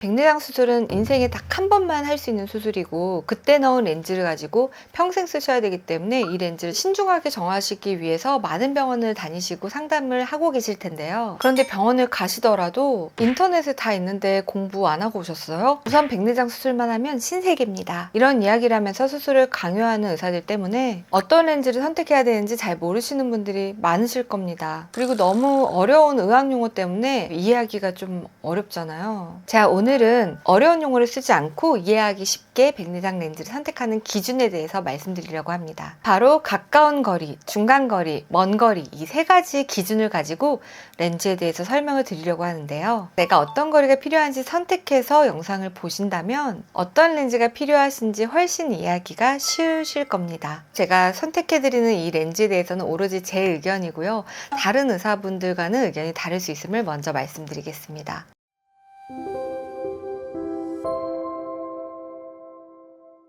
백내장 수술은 인생에 딱 한 번만 할 수 있는 수술이고 그때 넣은 렌즈를 가지고 평생 쓰셔야 되기 때문에 이 렌즈를 신중하게 정하시기 위해서 많은 병원을 다니시고 상담을 하고 계실 텐데요. 그런데 병원을 가시더라도 인터넷에 다 있는데 공부 안 하고 오셨어요? 우선 백내장 수술만 하면 신세계입니다. 이런 이야기를 하면서 수술을 강요하는 의사들 때문에 어떤 렌즈를 선택해야 되는지 잘 모르시는 분들이 많으실 겁니다. 그리고 너무 어려운 의학 용어 때문에 이해하기가 좀 어렵잖아요. 자, 오늘 은 어려운 용어를 쓰지 않고 이해하기 쉽게 백내장 렌즈를 선택하는 기준에 대해서 말씀드리려고 합니다. 바로 가까운 거리, 중간 거리, 먼 거리 이 세 가지 기준을 가지고 렌즈에 대해서 설명을 드리려고 하는데요. 내가 어떤 거리가 필요한지 선택해서 영상을 보신다면 어떤 렌즈가 필요하신지 훨씬 이해하기가 쉬우실 겁니다. 제가 선택해드리는 이 렌즈에 대해서는 오로지 제 의견이고요. 다른 의사분들과는 의견이 다를 수 있음을 먼저 말씀드리겠습니다.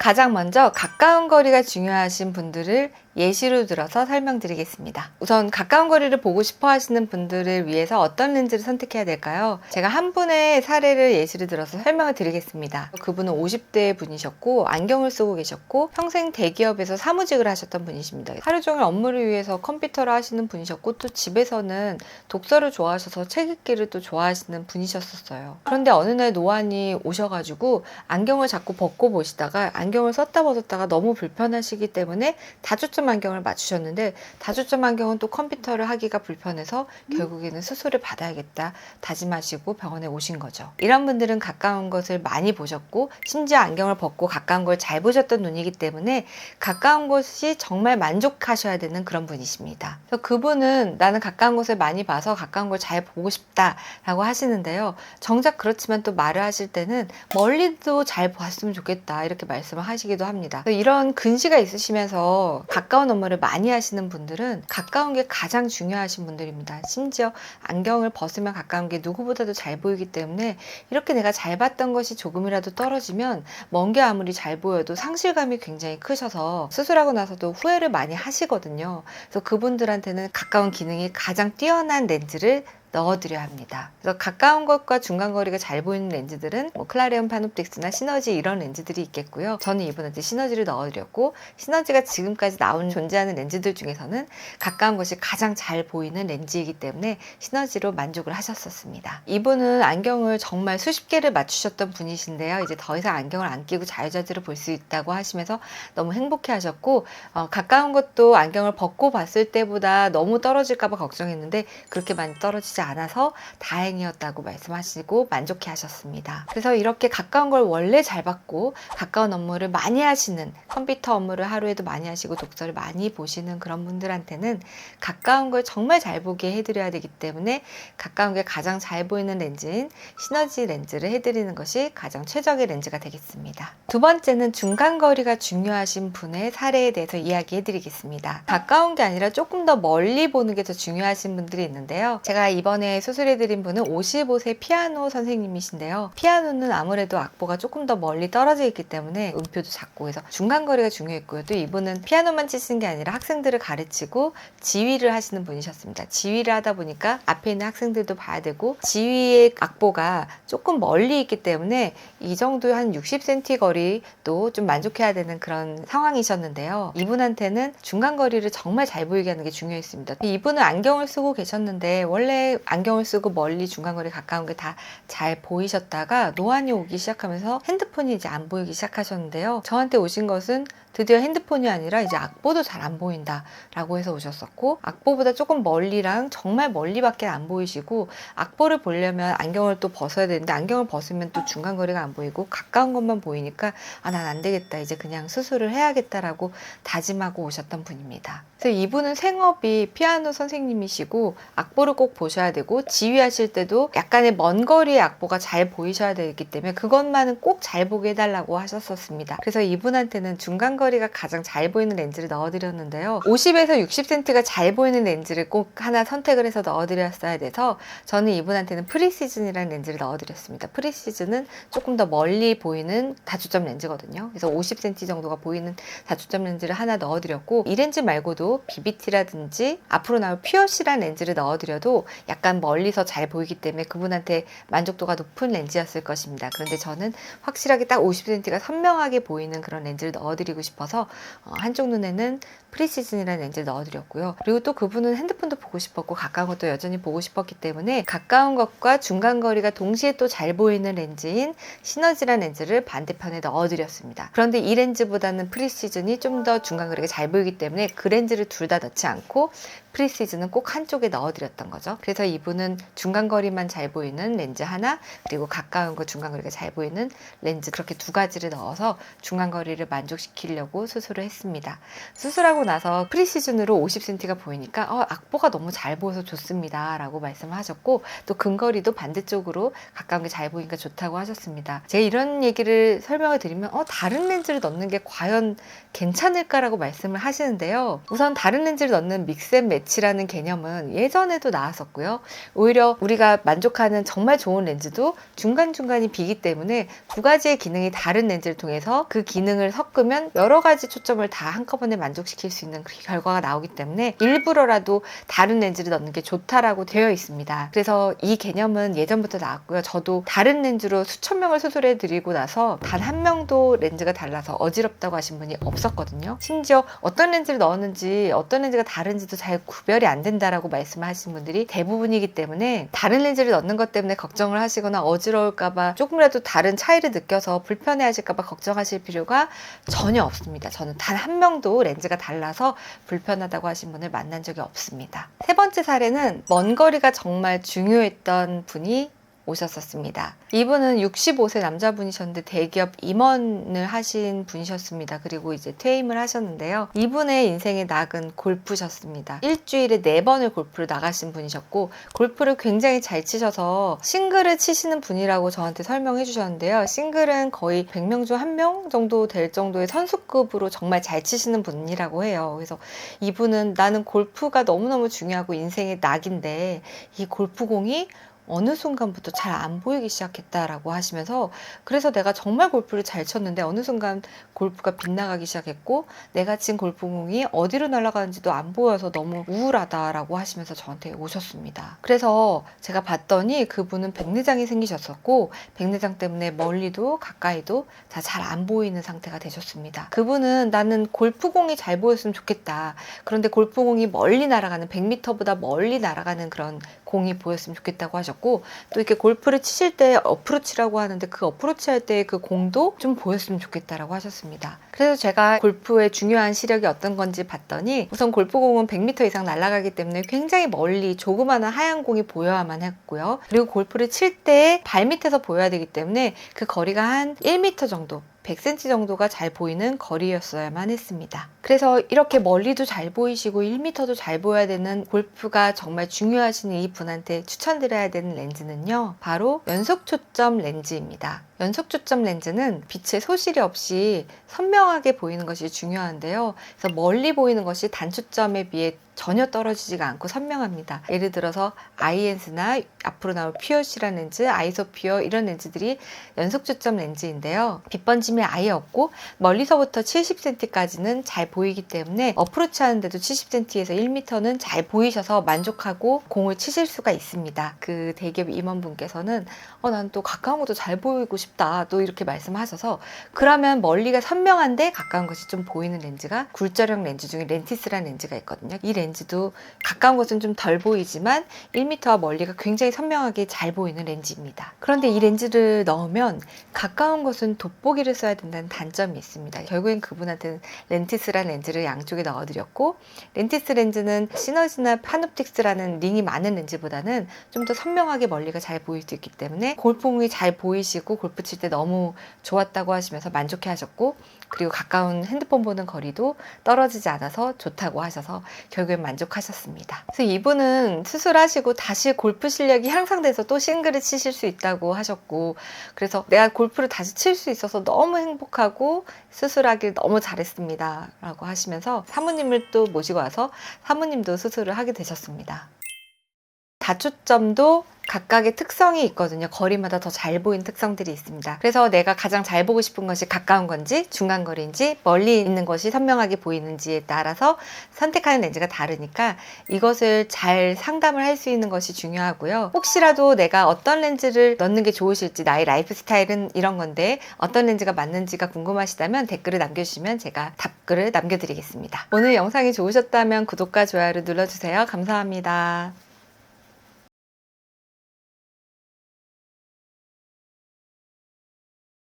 가장 먼저 가까운 거리가 중요하신 분들을 예시로 들어서 설명드리겠습니다. 우선 가까운 거리를 보고 싶어 하시는 분들을 위해서 어떤 렌즈를 선택해야 될까요? 제가 한 분의 사례를 예시로 들어서 설명을 드리겠습니다. 그분은 50대 분이셨고 안경을 쓰고 계셨고 평생 대기업에서 사무직을 하셨던 분이십니다. 하루 종일 업무를 위해서 컴퓨터를 하시는 분이셨고 또 집에서는 독서를 좋아하셔서 책 읽기를 또 좋아하시는 분이셨었어요. 그런데 어느 날 노안이 오셔가지고 안경을 자꾸 벗고 보시다가 안경 을 썼다 벗었다가 너무 불편하시기 때문에 다초점 안경을 맞추셨는데 다초점 안경은 또 컴퓨터를 하기가 불편해서 결국에는 수술을 받아야겠다 다짐하시고 병원에 오신 거죠. 이런 분들은 가까운 것을 많이 보셨고 심지어 안경을 벗고 가까운 걸 잘 보셨던 눈이기 때문에 가까운 곳이 정말 만족하셔야 되는 그런 분이십니다. 그래서 그분은 나는 가까운 곳을 많이 봐서 가까운 걸 잘 보고 싶다라고 하시는데요. 정작 그렇지만 또 말을 하실 때는 멀리도 잘 봤으면 좋겠다 이렇게 말씀을 하시기도 합니다. 이런 근시가 있으시면서 가까운 업무를 많이 하시는 분들은 가까운 게 가장 중요하신 분들입니다. 심지어 안경을 벗으면 가까운 게 누구보다도 잘 보이기 때문에 이렇게 내가 잘 봤던 것이 조금이라도 떨어지면 먼 게 아무리 잘 보여도 상실감이 굉장히 크셔서 수술하고 나서도 후회를 많이 하시거든요. 그래서 그분들한테는 가까운 기능이 가장 뛰어난 렌즈를 넣어드려야 합니다. 그래서 가까운 것과 중간 거리가 잘 보이는 렌즈들은 뭐 클라리온 파노플릭스나 시너지 이런 렌즈들이 있겠고요. 저는 이분한테 시너지를 넣어드렸고 시너지가 지금까지 나온 존재하는 렌즈들 중에서는 가까운 것이 가장 잘 보이는 렌즈이기 때문에 시너지로 만족을 하셨었습니다. 이분은 안경을 정말 수십 개를 맞추셨던 분이신데요. 이제 더 이상 안경을 안 끼고 자유자재로 볼 수 있다고 하시면서 너무 행복해하셨고 어, 가까운 것도 안경을 벗고 봤을 때보다 너무 떨어질까봐 걱정했는데 그렇게 많이 떨어지지 않아서 다행이었다고 말씀하시고 만족해 하셨습니다. 그래서 이렇게 가까운 걸 원래 잘 받고 가까운 업무를 많이 하시는 컴퓨터 업무를 하루에도 많이 하시고 독서를 많이 보시는 그런 분들한테는 가까운 걸 정말 잘 보게 해드려야 되기 때문에 가까운 게 가장 잘 보이는 렌즈인 시너지 렌즈를 해드리는 것이 가장 최적의 렌즈가 되겠습니다. 두 번째는 중간 거리가 중요하신 분의 사례에 대해서 이야기해 드리겠습니다. 가까운 게 아니라 조금 더 멀리 보는 게 더 중요하신 분들이 있는데요. 제가 이번 에 수술해드린 분은 55세 피아노 선생님이신데요. 피아노는 아무래도 악보가 조금 더 멀리 떨어져 있기 때문에 음표도 작고 해서 중간 거리가 중요했고요. 또 이분은 피아노만 치시는 게 아니라 학생들을 가르치고 지휘를 하시는 분이셨습니다. 지휘를 하다 보니까 앞에 있는 학생들도 봐야 되고 지휘의 악보가 조금 멀리 있기 때문에 이 정도 한 60cm 거리도 좀 만족해야 되는 그런 상황이셨는데요. 이분한테는 중간 거리를 정말 잘 보이게 하는 게 중요했습니다. 이분은 안경을 쓰고 계셨는데 원래 안경을 쓰고 멀리 중간 거리 가까운 게 다 잘 보이셨다가 노안이 오기 시작하면서 핸드폰이 이제 안 보이기 시작하셨는데요. 저한테 오신 것은 드디어 핸드폰이 아니라 이제 악보도 잘 안 보인다라고 해서 오셨었고 악보보다 조금 멀리랑 정말 멀리밖에 안 보이시고 악보를 보려면 안경을 또 벗어야 되는데 안경을 벗으면 또 중간 거리가 안 보이고 가까운 것만 보이니까 아 난 안 되겠다 이제 그냥 수술을 해야겠다라고 다짐하고 오셨던 분입니다. 그래서 이분은 생업이 피아노 선생님이시고 악보를 꼭 보셔야 되고 지휘하실 때도 약간의 먼 거리의 악보가 잘 보이셔야 되기 때문에 그것만은 꼭 잘 보게 해달라고 하셨었습니다. 그래서 이분한테는 중간 거리가 가장 잘 보이는 렌즈를 넣어드렸는데요. 50에서 60cm가 잘 보이는 렌즈를 꼭 하나 선택을 해서 넣어드렸어야 돼서 저는 이분한테는 프리시즌이라는 렌즈를 넣어드렸습니다. 프리시즌은 조금 더 멀리 보이는 다초점 렌즈거든요. 그래서 50cm 정도가 보이는 다초점 렌즈를 하나 넣어드렸고 이 렌즈 말고도 BBT라든지 앞으로 나올 퓨어시라는 렌즈를 넣어드려도 약간 멀리서 잘 보이기 때문에 그분한테 만족도가 높은 렌즈였을 것입니다. 그런데 저는 확실하게 딱 50cm가 선명하게 보이는 그런 렌즈를 넣어드리고 싶어 서 어, 한쪽 눈에는 프리시즌이라는 렌즈를 넣어드렸고요. 그리고 또 그분은 핸드폰도 보고 싶었고 가까운 것도 여전히 보고 싶었기 때문에 가까운 것과 중간 거리가 동시에 또 잘 보이는 렌즈인 시너지라는 렌즈를 반대편에 넣어드렸습니다. 그런데 이 렌즈보다는 프리시즌이 좀 더 중간 거리가 잘 보이기 때문에 그 렌즈를 둘 다 넣지 않고 프리시즌은 꼭 한쪽에 넣어드렸던 거죠. 그래서 이분은 중간 거리만 잘 보이는 렌즈 하나 그리고 가까운 거 중간 거리가 잘 보이는 렌즈 그렇게 두 가지를 넣어서 중간 거리를 만족시키려고 수술을 했습니다. 수술하고 나서 프리시즌으로 50cm가 보이니까 어, 악보가 너무 잘 보여서 좋습니다 라고 말씀을 하셨고 또 근거리도 반대쪽으로 가까운 게 잘 보이니까 좋다고 하셨습니다. 제가 이런 얘기를 설명을 드리면 어, 다른 렌즈를 넣는 게 과연 괜찮을까라고 말씀을 하시는데요. 우선 다른 렌즈를 넣는 믹스 앤 매치라는 개념은 예전에도 나왔었고요. 오히려 우리가 만족하는 정말 좋은 렌즈도 중간중간이 비기 때문에 두 가지의 기능이 다른 렌즈를 통해서 그 기능을 섞으면 여러 가지 초점을 다 한꺼번에 만족시킬 수 있는 그 결과가 나오기 때문에 일부러라도 다른 렌즈를 넣는 게 좋다라고 되어 있습니다. 그래서 이 개념은 예전부터 나왔고요. 저도 다른 렌즈로 수천 명을 수술해 드리고 나서 단 한 명도 렌즈가 달라서 어지럽다고 하신 분이 없었거든요. 심지어 어떤 렌즈를 넣었는지 어떤 렌즈가 다른지도 잘 구별이 안 된다라고 말씀하신 분들이 대부분이기 때문에 다른 렌즈를 넣는 것 때문에 걱정을 하시거나 어지러울까봐 조금이라도 다른 차이를 느껴서 불편해 하실까봐 걱정하실 필요가 전혀 없습니다. 저는 단 한 명도 렌즈가 달라서 불편하다고 하신 분을 만난 적이 없습니다. 세 번째 사례는 먼 거리가 정말 중요했던 분이 오셨었습니다. 이분은 65세 남자분이셨는데 대기업 임원을 하신 분이셨습니다. 그리고 이제 퇴임을 하셨는데요. 이분의 인생의 낙은 골프셨습니다. 일주일에 네 번을 골프를 나가신 분이셨고 골프를 굉장히 잘 치셔서 싱글을 치시는 분이라고 저한테 설명해 주셨는데요. 싱글은 거의 100명 중한명 정도 될 정도의 선수급으로 정말 잘 치시는 분이라고 해요. 그래서 이분은 나는 골프가 너무너무 중요하고 인생의 낙인데 이 골프공이 어느 순간부터 잘 안 보이기 시작했다라고 하시면서 그래서 내가 정말 골프를 잘 쳤는데 어느 순간 골프가 빗나가기 시작했고 내가 친 골프공이 어디로 날아가는지도 안 보여서 너무 우울하다라고 하시면서 저한테 오셨습니다. 그래서 제가 봤더니 그분은 백내장이 생기셨었고 백내장 때문에 멀리도 가까이도 다 잘 안 보이는 상태가 되셨습니다. 그분은 나는 골프공이 잘 보였으면 좋겠다. 그런데 골프공이 멀리 날아가는 100m보다 멀리 날아가는 그런 공이 보였으면 좋겠다고 하셨고 또 이렇게 골프를 치실 때 어프로치라고 하는데 그 어프로치 할 때 그 공도 좀 보였으면 좋겠다라고 하셨습니다. 그래서 제가 골프의 중요한 시력이 어떤 건지 봤더니 우선 골프공은 100m 이상 날아가기 때문에 굉장히 멀리 조그마한 하얀 공이 보여야만 했고요. 그리고 골프를 칠 때 발밑에서 보여야 되기 때문에 그 거리가 한 1m 정도 100cm 정도가 잘 보이는 거리였어야만 했습니다. 그래서 이렇게 멀리도 잘 보이시고 1m도 잘 보여야 되는 골프가 정말 중요하신 이 분한테 추천드려야 되는 렌즈는요. 바로 연속 초점 렌즈입니다. 연속 초점 렌즈는 빛의 소실이 없이 선명하게 보이는 것이 중요한데요. 그래서 멀리 보이는 것이 단초점에 비해 전혀 떨어지지가 않고 선명합니다. 예를 들어서 아이엔스나 앞으로 나올 퓨어시라는 렌즈, 아이소퓨어 이런 렌즈들이 연속 초점 렌즈인데요. 빛 번짐이 아예 없고 멀리서부터 70cm까지는 잘 보이기 때문에 어프로치 하는데도 70cm에서 1m는 잘 보이셔서 만족하고 공을 치실 수가 있습니다. 그 대기업 임원분께서는 어, 난 또 가까운 것도 잘 보이고 싶 다. 또 이렇게 말씀하셔서 그러면 멀리가 선명한데 가까운 것이 좀 보이는 렌즈가 굴절형 렌즈 중에 렌티스라는 렌즈가 있거든요. 이 렌즈도 가까운 것은 좀 덜 보이지만 1m와 멀리가 굉장히 선명하게 잘 보이는 렌즈입니다. 그런데 이 렌즈를 넣으면 가까운 것은 돋보기를 써야 된다는 단점이 있습니다. 결국엔 그분한테는 렌티스라는 렌즈를 양쪽에 넣어드렸고 렌티스 렌즈는 시너지나 파놉틱스라는 링이 많은 렌즈보다는 좀 더 선명하게 멀리가 잘 보일 수 있기 때문에 골프공이 잘 보이시고 골프 칠때 너무 좋았다고 하시면서 만족해 하셨고 그리고 가까운 핸드폰 보는 거리도 떨어지지 않아서 좋다고 하셔서 결국엔 만족하셨습니다. 그래서 이분은 수술하시고 다시 골프 실력이 향상돼서 또 싱글을 치실 수 있다고 하셨고 그래서 내가 골프를 다시 칠 수 있어서 너무 행복하고 수술하길 너무 잘했습니다. 라고 하시면서 사모님을 또 모시고 와서 사모님도 수술을 하게 되셨습니다. 다초점도 각각의 특성이 있거든요. 거리마다 더 잘 보이는 특성들이 있습니다. 그래서 내가 가장 잘 보고 싶은 것이 가까운 건지 중간 거리인지 멀리 있는 것이 선명하게 보이는지에 따라서 선택하는 렌즈가 다르니까 이것을 잘 상담을 할 수 있는 것이 중요하고요. 혹시라도 내가 어떤 렌즈를 넣는 게 좋으실지 나의 라이프 스타일은 이런 건데 어떤 렌즈가 맞는지가 궁금하시다면 댓글을 남겨주시면 제가 답글을 남겨드리겠습니다. 오늘 영상이 좋으셨다면 구독과 좋아요를 눌러주세요. 감사합니다.